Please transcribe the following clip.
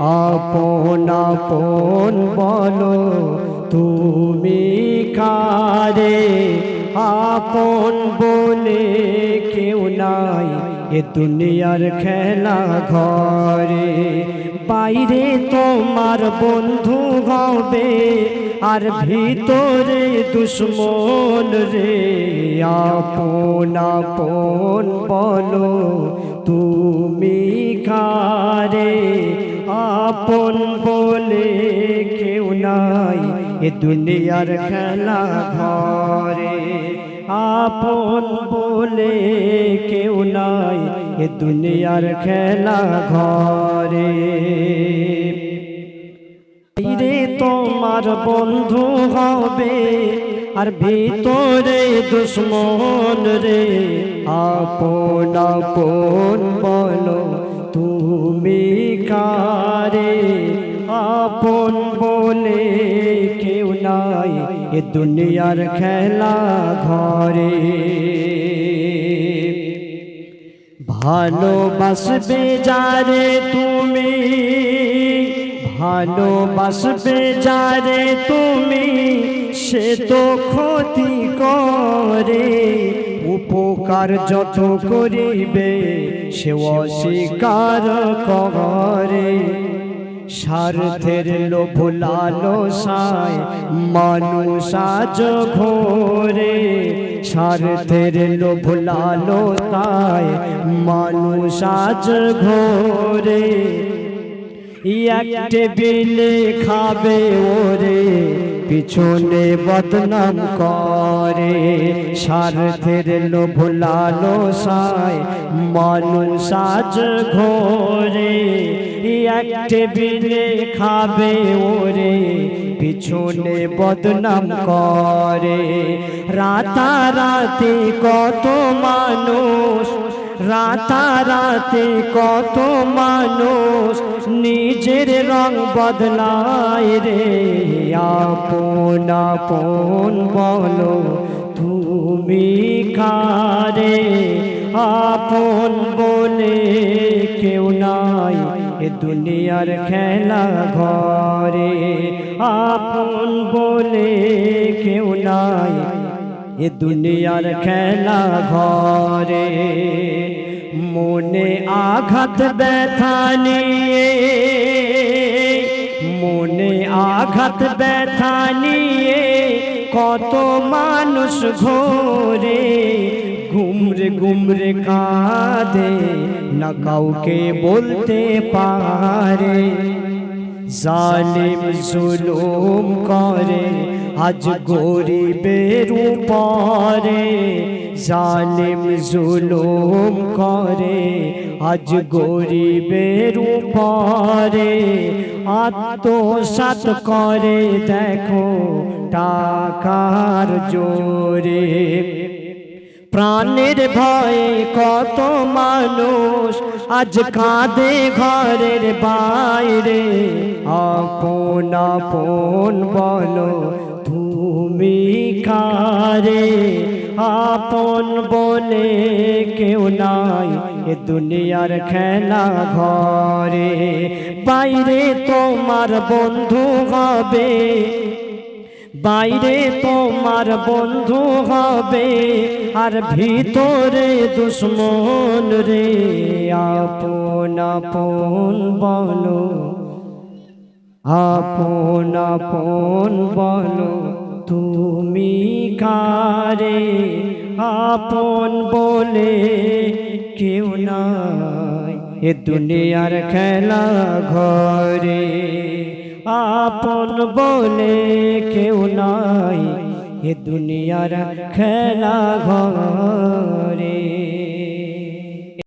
আপন আপন বলো, তুমি কারে? আপন বলে কেউ নাই এ দুনিয়ার খেলা ঘরে। বাইরে তোমার বন্ধু হবে, আর ভিতরে দুশ্মন রে। আপন আপন বলো, তুমি কারে? আপন বলে কেউ নাই এ দুনিয়ার খেলা ঘরে। আপন বলে কেউ নাই এ দুনিয়ার খেলা ঘরে। রে তোমার বন্ধু হবে আর ভিতরে দুশ্মন রে। আপন আপন বলো, তুমি কারে? আপন বলে কেউ নাই এ দুনিয়ার খেলা ঘরে। ভালোবাসবে যারে তুমি, ভালোবাসবে যারে তুমি, সে তো ক্ষতি করে। উপকার যত করিবে, সে অস্বীকার করে। স্বার্থের লোভ লালসায় মানুষ আজ ঘোরে। স্বার্থের লোভ লালসায় মানুষ আজ ঘোরে। এক টেবিলে খাবে ওরে, পিছনে বদনাম করে। স্বার্থের লোভ লালসায় মানুষ আজ ঘোরে, এক টেবিলে খাবে ওরে, পিছনে বদনাম করে। রাতারাতি কত মানুষ, রাতারাতি কত মানুষ নিজের রং বদলায় রে। আপন আপন বলো, তুমি কারে? আপন বলে কেউ নাই এ দুনিয়ার খেলা ঘরে। আপন বলে কেউ নাই এ দুনিয়ার খেলা ঘরে। মনে আঘাত ব্যথা নিয়ে, মনে আঘাত ব্যথা নিয়ে কত মানুষ ঘোরে, ঘুমরে ঘুমরে কাঁদে, না কাউকে বলতে পারে। জালিম জুলুম করে আজ গরিবের উপরে জালিম জুলুম করে। আজ গরিবের উপরে আত্মসাত করে, দেখো টাকার জোরে। প্রাণের ভয়ে কত মানুষ আজ কাঁদে ঘরের বাইরে। আপন আপন বলো তুমি কারে? আপন বলে কেউ নাই, এ দুনিয়ার খেলা ঘরে। বাইরে তোমার বন্ধু হবে, বাইরে তোমার বন্ধু হবে, আর ভিতরে দুশ্মন রে আপন আপন বলো, আপন আপন বলো। তুমি কারে আপন বলে কেউ নাই। এ দুনিয়ার খেলা ঘরে আপন বলে কেউ নাই। এ দুনিয়ার খেলা ঘরে